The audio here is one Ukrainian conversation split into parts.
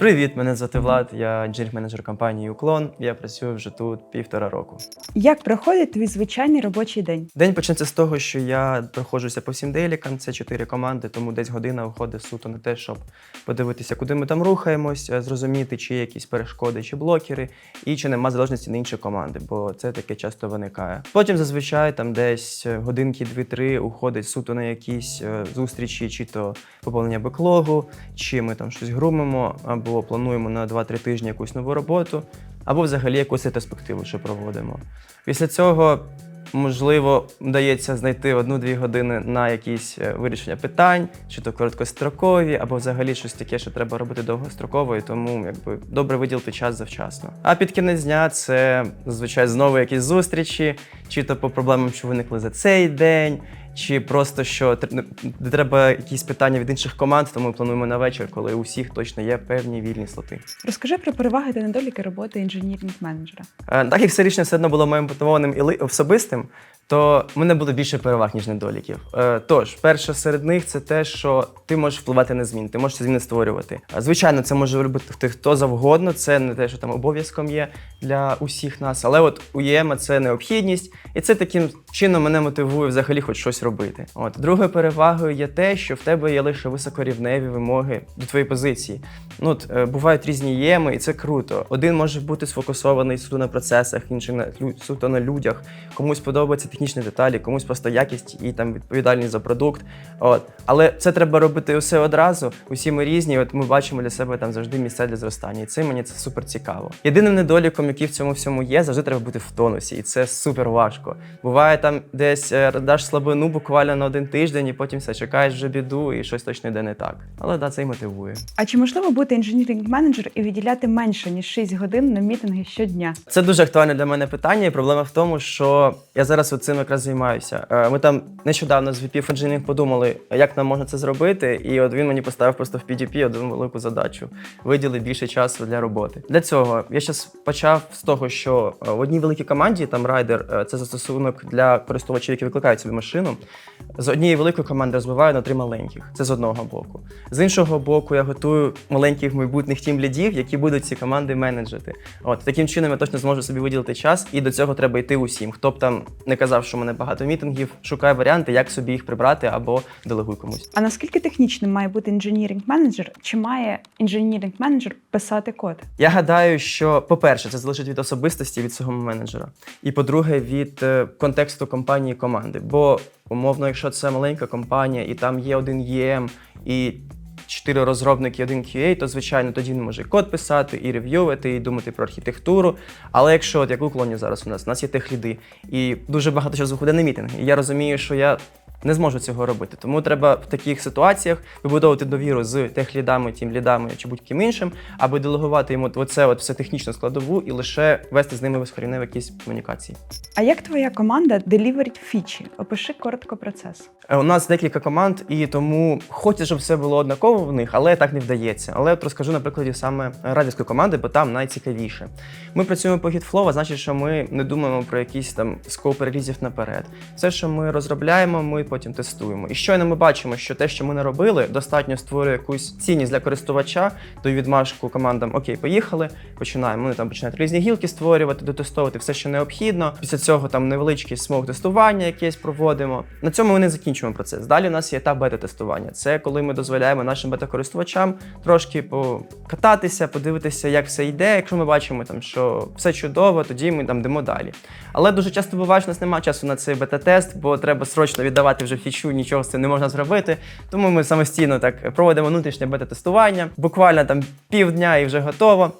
Привіт, мене звати Влад. Я інженер-менеджер компанії Уклон. Я працюю вже тут півтора року. Як проходить твій звичайний робочий день? День почнеться з того, що я проходжуся по всім дейлікам. Це чотири команди, тому десь година виходить суто на те, щоб подивитися, куди ми там рухаємось, е, зрозуміти, чи є якісь перешкоди чи блокери, і чи нема залежності на інші команди, бо це таке часто виникає. Потім зазвичай там десь е, годинки дві-три уходить суто на якісь е, зустрічі, чи то поповнення беклогу, чи ми там щось грумимо, або плануємо на 2-3 тижні якусь нову роботу, або взагалі якусь ретроспективу, що проводимо. Після цього можливо вдається знайти одну-дві години на якісь е, вирішення питань, чи то короткострокові, або взагалі щось таке, що треба робити довгостроково, і тому якби добре виділити час завчасно. А під кінець дня це зазвичай знову якісь зустрічі, чи то по проблемам, що виникли за цей день. Чи просто що тр- треба якісь питання від інших команд, тому ми плануємо на вечір, коли у всіх точно є певні вільні слоти. Розкажи про переваги та недоліки роботи інженірінг-менеджера. Е, Так як все рішення все одно було моїм мотивованим і особистим, то в мене буде більше переваг, ніж недоліків. Е, Тож, перше серед них це те, що ти можеш впливати на зміни, ти можеш ці зміни створювати. Е, Звичайно, це може робити хто- хто завгодно, це не те, що там обов'язком є для усіх нас. Але от у ЄМа це необхідність, і це таким чином мене мотивує взагалі хоч щось робити. От другою перевагою є те, що в тебе є лише високорівневі вимоги до твоєї позиції. Ну, от, е, бувають різні єми, і це круто. Один може бути сфокусований суто на процесах, інший на суто на людях. Комусь подобаються технічні деталі, комусь просто якість і там відповідальність за продукт. От. Але це треба робити усе одразу. Усі ми різні. От ми бачимо для себе там завжди місця для зростання. І це мені це супер цікаво. Єдиним недоліком, який в цьому всьому є, завжди треба бути в тонусі, і це супер важко. Буває там десь е, даш слабину буквально на один тиждень, і потім все чекаєш вже біду, і щось точно йде не так. Але да, це й мотивує. А чи можливо бути інженірінг-менеджер і виділяти менше ніж 6 годин на мітинги щодня? Це дуже актуальне для мене питання. І проблема в тому, що я зараз цим якраз займаюся. Е, Ми там нещодавно з VP Engineering подумали, як нам можна це зробити. І от він мені поставив просто в PDP одну велику задачу виділи більше часу для роботи. Для цього я зараз почав з того, що е, в одній великій команді там райдер е, це застосунок для користувачів, які викликають собі машину. З однієї великої команди розбиваю на три маленьких. Це з одного боку. З іншого боку, я готую маленьких майбутніх тім-лідів, які будуть ці команди менеджити. От таким чином я точно зможу собі виділити час, і до цього треба йти усім. Хто б там не казав, що в мене багато мітингів, шукай варіанти, як собі їх прибрати або делегуй комусь. А наскільки технічним має бути інженірінг-менеджер? Чи має інженірінг-менеджер писати код? Я гадаю, що, по-перше, це залежить від особистості від цього менеджера. І по-друге, від е, контексту компанії команди. Бо, умовно, якщо це маленька компанія, і там є один ЄМ і чотири розробники, один QA, то звичайно тоді він може код писати, і рев'ювати, і думати про архітектуру. Але якщо, от як у клоні зараз у нас, у нас є техліди, і дуже багато часу виходить на мітинги, і я розумію, що я не зможу цього робити. Тому треба в таких ситуаціях вибудовувати довіру з техлідами, тімлідами чи будь-ким іншим, аби делегувати йому оце от все технічну складову і лише вести з ними безкоріневі якісь комунікації. А як твоя команда деліверить фічі? Опиши коротко процес. Е, У нас декілька команд, і тому хочеться, щоб все було однаково в них, але так не вдається. Але от розкажу на прикладі саме радівської команди, бо там найцікавіше. Ми працюємо по GitFlow, а значить, що ми не думаємо про якісь там скопи релізів наперед. Все, що ми розробляємо, ми потім тестуємо. І щойно ми бачимо, що те, що ми не робили, достатньо створює якусь цінність для користувача, то відмашку командам Окей, поїхали, починаємо. Вони там починають різні гілки створювати, дотестовувати все, що необхідно. Після цього там невеличкий смог тестування якесь проводимо. На цьому ми не закінчуємо процес. Далі у нас є етап бета-тестування. Це коли ми дозволяємо нашим бета-користувачам трошки покататися, подивитися, як все йде. Якщо ми бачимо, там, що все чудово, тоді ми там йдемо далі. Але дуже часто буває, що у нас немає часу на цей бета-тест, бо треба срочно віддавати вже фічу, нічого з цим не можна зробити. Тому ми самостійно так проводимо внутрішнє бета-тестування. Буквально там півдня і вже готово.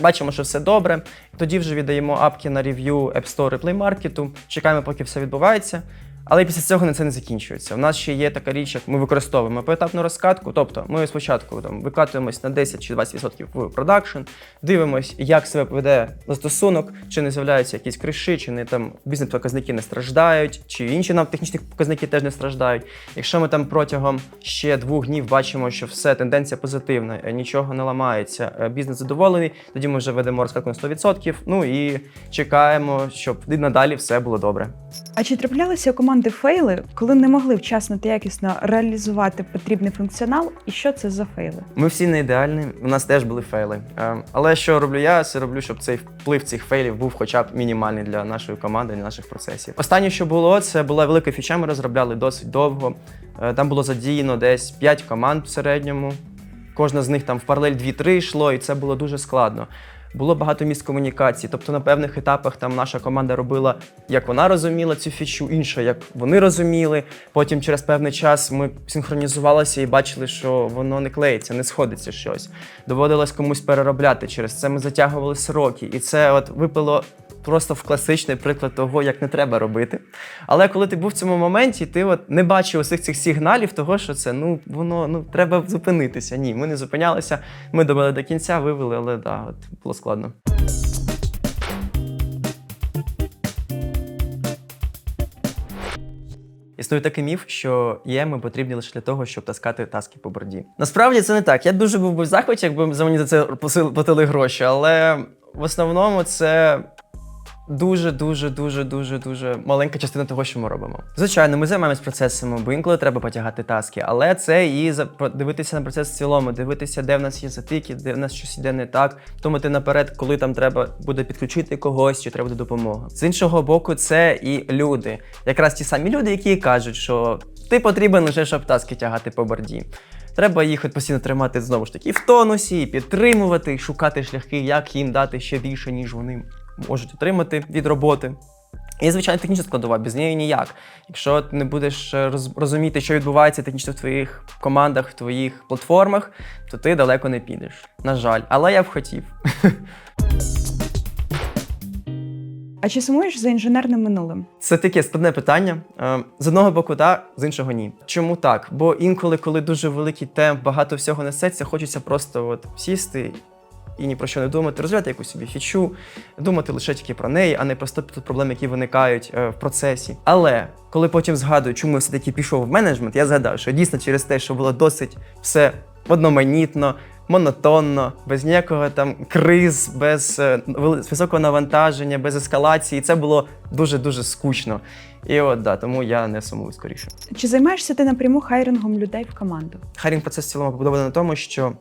Бачимо, що все добре. Тоді вже віддаємо апки на рев'ю App Store і Play Market, чекаємо, поки все відбувається. Але після цього на це не закінчується. У нас ще є така річ, як ми використовуємо поетапну розкатку. Тобто ми спочатку там викатуємось на 10 чи 20% в продакшн, дивимось, як себе поведе застосунок, чи не з'являються якісь криші, чи не там бізнес-показники не страждають, чи інші нам технічні показники теж не страждають. Якщо ми там протягом ще двох днів бачимо, що все тенденція позитивна, е, нічого не ламається, е, бізнес задоволений, тоді ми вже ведемо розкатку на 100%, ну і чекаємо, щоб і надалі все було добре. А чи траплялися у команди фейли, коли не могли вчасно та якісно реалізувати потрібний функціонал? І що це за фейли? Ми всі не ідеальні, у нас теж були фейли. Е, Але що роблю я? Це роблю, щоб цей вплив цих фейлів був хоча б мінімальний для нашої команди, для наших процесів. Останнє, що було, це була велика фіча. Ми розробляли досить довго. Е, Там було задіяно десь 5 команд в середньому. Кожна з них там в паралель 2-3 йшло, і це було дуже складно. Було багато місць комунікації. Тобто на певних етапах там наша команда робила, як вона розуміла цю фічу, інша, як вони розуміли. Потім через певний час ми синхронізувалися і бачили, що воно не клеїться, не сходиться щось. Доводилось комусь переробляти. Через це ми затягували сроки. І це от випало просто в класичний приклад того, як не треба робити. Але коли ти був в цьому моменті, ти от не бачив усіх цих сигналів, того, що це ну воно ну треба зупинитися. Ні, ми не зупинялися. Ми довели до кінця, вивели, але да, от було складно. Існує такий міф, що ЄМи потрібні лише для того, щоб таскати таски по борді. Насправді це не так. Я дуже був би в захваті, якби за мені за це платили гроші, але в основному це дуже, дуже, дуже, дуже, дуже маленька частина того, що ми робимо. Звичайно, ми займаємось процесами, бо інколи треба потягати таски, але це і дивитися на процес в цілому, дивитися, де в нас є затики, де в нас щось іде не так, думати наперед, коли там треба буде підключити когось, чи треба буде допомога. З іншого боку, це і люди, якраз ті самі люди, які кажуть, що ти потрібен лише, щоб таски тягати по борді. Треба їх постійно тримати знову ж таки в тонусі, підтримувати, шукати шляхи, як їм дати ще більше, ніж вони можуть отримати від роботи. І, звичайно, технічна складова, без неї ніяк. Якщо ти не будеш е, розуміти, що відбувається технічно в твоїх командах, в твоїх платформах, то ти далеко не підеш. На жаль, але я б хотів. А чи сумуєш за інженерним минулим? Це таке складне питання. Е, З одного боку, так, з іншого ні. Чому так? Бо інколи, коли дуже великий темп, багато всього несеться, хочеться просто от сісти і ні про що не думати, розвивати якусь собі фічу, думати лише тільки про неї, а не про 100 проблем, які виникають е, в процесі. Але коли потім згадую, чому я все-таки пішов в менеджмент, я згадав, що дійсно через те, що було досить все одноманітно, монотонно, без ніякого там криз, без е, високого навантаження, без ескалації. Це було дуже-дуже скучно. І от да, тому я не сумую скоріше. Чи займаєшся ти напряму хайрингом людей в команду? Хайрінг процес в цілому побудований на тому, що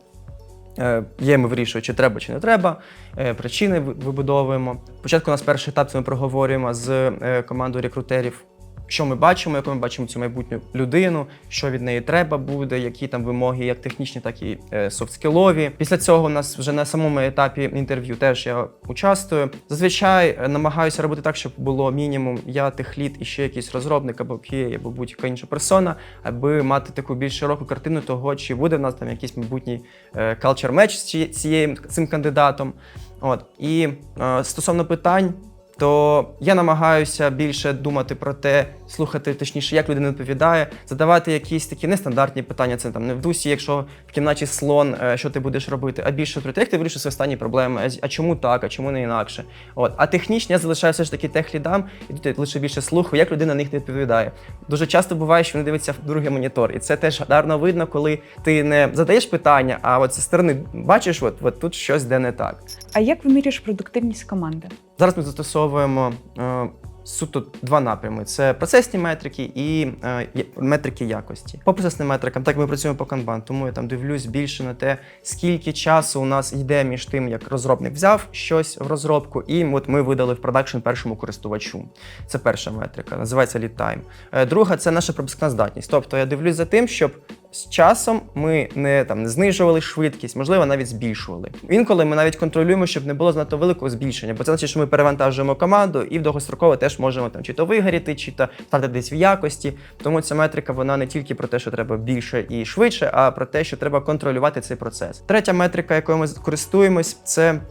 є ми вирішуємо, чи треба, чи не треба. Е, причини вибудовуємо. Спочатку у нас перший етап це ми проговорюємо з е, командою рекрутерів. Що ми бачимо, яку ми бачимо цю майбутню людину, що від неї треба буде, які там вимоги, як технічні, так і е, софтскілові. Після цього у нас вже на самому етапі інтерв'ю теж я участвую. Зазвичай е, намагаюся робити так, щоб було мінімум я, техлід і ще якийсь розробник або QA, або будь-яка інша персона, аби мати таку більш широку картину того, чи буде в нас там якийсь майбутній е, culture match з цією цим кандидатом. От і е, стосовно питань. То я намагаюся більше думати про те, слухати точніше, як людина відповідає, задавати якісь такі нестандартні питання. Це там не в дусі, якщо в кімнаті слон, е, що ти будеш робити, а більше про те, як ти вирішиш свої останні проблеми, а чому так, а чому не інакше. От. А технічні я залишаю все ж таки техлідам, і тут лише більше слухаю, як людина на них не відповідає. Дуже часто буває, що вони дивляться в другий монітор, і це теж гарно видно, коли ти не задаєш питання, а от зі сторони бачиш, от, от тут щось де не так. А як вимірюєш продуктивність команди? Зараз ми застосовуємо е, суто два напрями: це процесні метрики і е, метрики якості. По процесним метрикам, так ми працюємо по канбан, тому я там дивлюсь більше на те, скільки часу у нас йде між тим, як розробник взяв щось в розробку, і от ми видали в продакшн першому користувачу. Це перша метрика, називається time. Е, Друга це наша пропускна здатність. Тобто я дивлюсь за тим, щоб з часом ми не там не знижували швидкість, можливо, навіть збільшували. Інколи ми навіть контролюємо, щоб не було занадто великого збільшення, бо це значить, що ми перевантажуємо команду і в довгостроково теж можемо там чи то вигоріти, чи то стати десь в якості. Тому ця метрика вона не тільки про те, що треба більше і швидше, а про те, що треба контролювати цей процес. Третя метрика, якою ми користуємось, це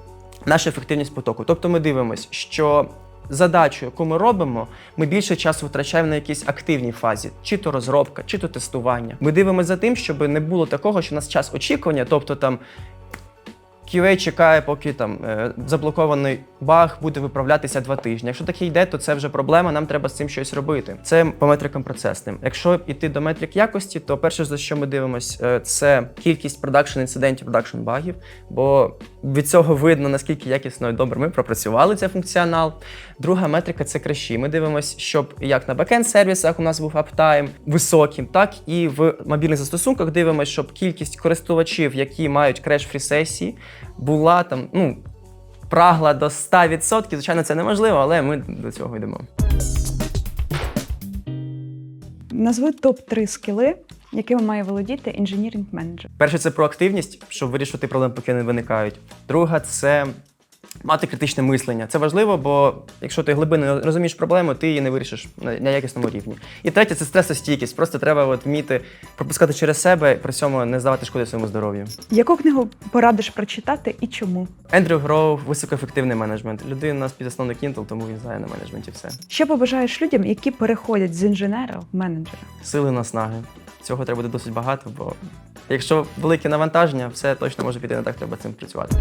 наша ефективність потоку. Тобто ми дивимося, що задачу, яку ми робимо, ми більше часу витрачаємо на якійсь активній фазі, чи то розробка, чи то тестування. Ми дивимося за тим, щоб не було такого, що у нас час очікування, тобто там QA чекає, поки там е, заблокований баг буде виправлятися два тижні. Якщо таке йде, то це вже проблема. Нам треба з цим щось робити. Це по метрикам процесним. Якщо йти до метрик якості, то перше за що ми дивимося, це кількість продакшн інцидентів, продакшн багів. Бо від цього видно наскільки якісно і добре ми пропрацювали цей функціонал. Друга метрика це кращі. Ми дивимося, щоб як на бекенд сервісах у нас був аптайм високим, так і в мобільних застосунках дивимося, щоб кількість користувачів, які мають креш-фрі сесії, була там, ну. Прагла до 100%, звичайно, це неможливо, але ми до цього йдемо. Назви топ-3 скіли, якими має володіти інженіринг менеджер. Перше це проактивність, щоб вирішувати проблеми, поки не виникають. Друга це мати критичне мислення. Це важливо, бо якщо ти глибинно розумієш проблему, ти її не вирішиш на, якісному рівні. І третє це стресостійкість. Просто треба от вміти пропускати через себе, при цьому не здавати шкоди своєму здоров'ю. Яку книгу порадиш прочитати і чому? Ендрю Гроув високоефективний менеджмент. Людина нас підзасновник Intel, тому він знає на менеджменті все. Що побажаєш людям, які переходять з інженера в менеджера? Сили наснаги. Цього треба буде досить багато, бо якщо велике навантаження, все точно може піти не так, треба цим працювати.